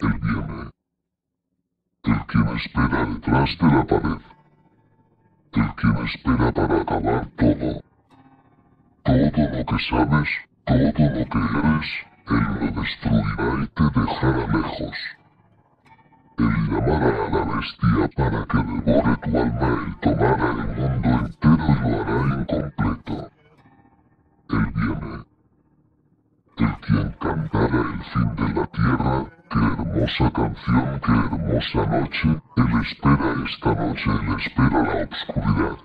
Él viene. El quien espera detrás de la pared. El quien espera para acabar todo. Todo lo que sabes, todo lo que eres, Él lo destruirá y te dejará lejos. Él llamará a la bestia para que devore tu alma y tomará el mundo quien cantara el fin de la tierra, qué hermosa canción, qué hermosa noche, Él espera esta noche, Él espera la obscuridad.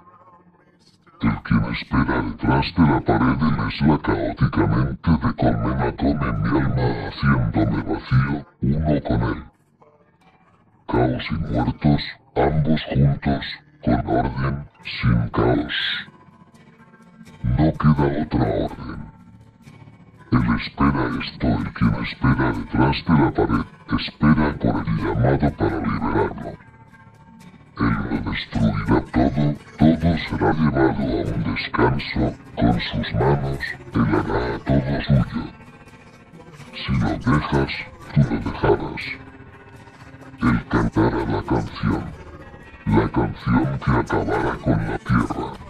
El quien espera detrás de la pared, Él es la caóticamente de colmena come mi alma, haciéndome vacío, uno con Él. Caos y muertos, ambos juntos, con orden, sin caos. No queda otra orden. Espera esto, el quien espera detrás de la pared, espera por el llamado para liberarlo. Él lo destruirá todo, todo será llevado a un descanso, con sus manos, él hará todo suyo. Si lo dejas, tú lo dejarás. Él cantará la canción, la canción que acabará con la tierra.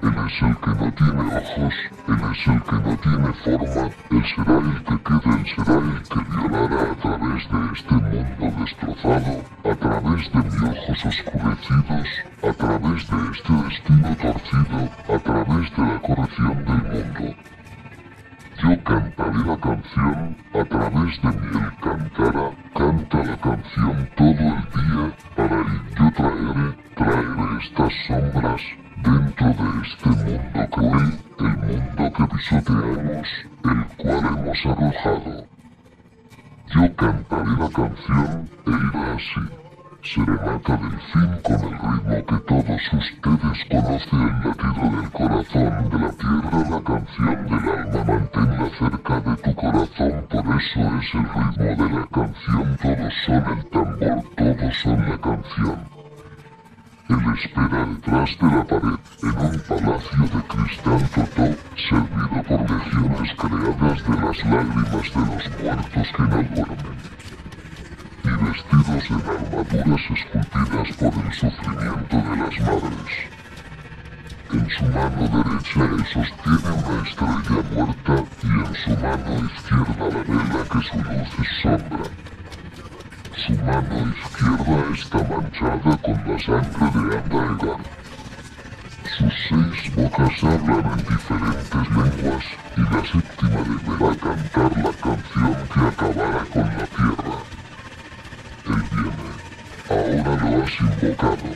Él es el que no tiene ojos, Él es el que no tiene forma, Él será el que quede, Él será el que violará a través de este mundo destrozado, a través de mis ojos oscurecidos, a través de este destino torcido, a través de la corrección del mundo. Yo cantaré la canción, a través de mí Él cantará, canta la canción todo el día, estas sombras, dentro de este mundo cruel, el mundo que pisoteamos, el cual hemos arrojado. Yo cantaré la canción e irá así. Serenata del fin con el ritmo que todos ustedes conocen, el latido del corazón de la tierra, la canción del alma, manténla cerca de tu corazón, por eso es el ritmo de la canción, todos son el tambor, todos son la canción. Espera detrás de la pared, en un palacio de cristal totó, servido por legiones creadas de las lágrimas de los muertos que no duermen, y vestidos en armaduras esculpidas por el sufrimiento de las madres. En su mano derecha él sostiene una estrella muerta y en su mano izquierda la vela que su luz es sombra. Mano izquierda está manchada con la sangre de Andaegar. Sus seis bocas hablan en diferentes lenguas y la séptima deberá cantar la canción que acabará con la tierra. Él viene. Ahora lo has invocado.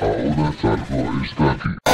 Ahora Zargo está aquí.